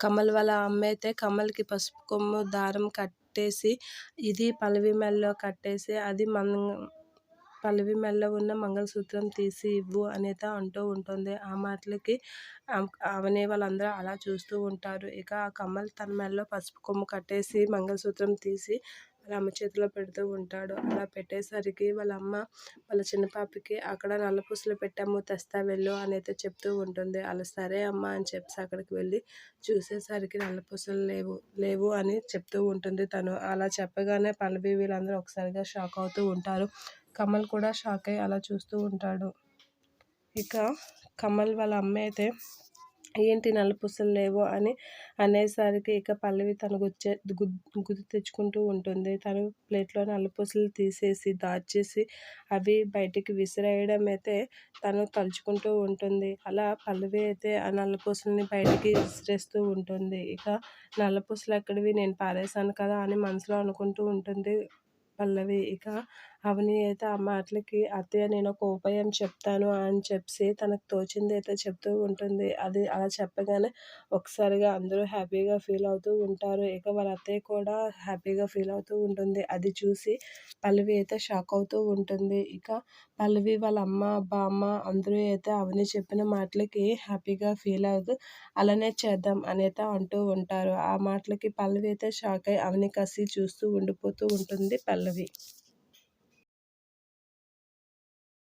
కమల్ వాళ్ళ అమ్మ అయితే కమల్కి పసుపు కొమ్ము దారం కట్టేసి ఇది పల్లవి మెల్లో కట్టేసి అది మన పల్లవి మెల్లో ఉన్న మంగళసూత్రం తీసి ఇవ్వు అనేది అంటూ ఉంటుంది. ఆ మాటలకి అవనే వాళ్ళందరూ అలా చూస్తూ ఉంటారు. ఇక ఆ కమల్ తన మెల్లో పసుపు కొమ్ము కట్టేసి మంగళసూత్రం తీసి వాళ్ళ అమ్మ చేతిలో పెడుతూ ఉంటాడు. అలా పెట్టేసరికి వాళ్ళ అమ్మ వాళ్ళ చిన్న పాపకి అక్కడ నల్లపూసలు పెట్టాము తెస్తా వెళ్ళు అని అయితే చెప్తూ ఉంటుంది. అలా సరే అమ్మ అని చెప్పి అక్కడికి వెళ్ళి చూసేసరికి నల్లపూసలు లేవు లేవు అని చెప్తూ ఉంటుంది తను. అలా చెప్పగానే పల్లవి వీళ్ళందరూ ఒకసారిగా షాక్ అవుతూ ఉంటారు. కమల్ కూడా షాక్ అయ్యి అలా చూస్తూ ఉంటాడు. ఇక కమల్ వాళ్ళ అమ్మ అయితే ఏంటి నల్లపూసలు లేవు అని అనేసరికి ఇక పల్లవి తను గుచ్చే గుర్తు తెచ్చుకుంటూ ఉంటుంది. తను ప్లేట్లో నల్లపూసలు తీసేసి దాచేసి అవి బయటికి విసిరేయడం అయితే తను తలుచుకుంటూ ఉంటుంది. అలా పల్లవి అయితే ఆ నల్లపూసలని బయటికి విసిరేస్తూ ఉంటుంది. ఇక నల్లపూసలు ఎక్కడివి? నేను పారేశాను కదా అని మనసులో అనుకుంటూ ఉంటుంది. పల్లవి. ఇక అవని అయితే ఆ మాటలకి అత్తయ్య నేను ఒక ఉపాయం చెప్తాను అని చెప్పి తనకు తోచింది అయితే చెప్తూ ఉంటుంది. అది అలా చెప్పగానే ఒకసారిగా అందరూ హ్యాపీగా ఫీల్ అవుతూ ఉంటారు. ఇక వాళ్ళ అత్తయ్య కూడా హ్యాపీగా ఫీల్ అవుతూ ఉంటుంది. అది చూసి పల్లవి అయితే షాక్ అవుతూ ఉంటుంది. ఇక పల్లవి వాళ్ళ అమ్మ బామ్మ అందరూ అయితే అవని చెప్పిన మాటలకి హ్యాపీగా ఫీల్ అవుతూ అలానే చేద్దాం అని అయితే అంటూ ఉంటారు. ఆ మాటలకి పల్లవి అయితే షాక్ అయ్యి అవని కసి చూస్తూ ఉండిపోతూ ఉంటుంది పల్లవి. కొలవి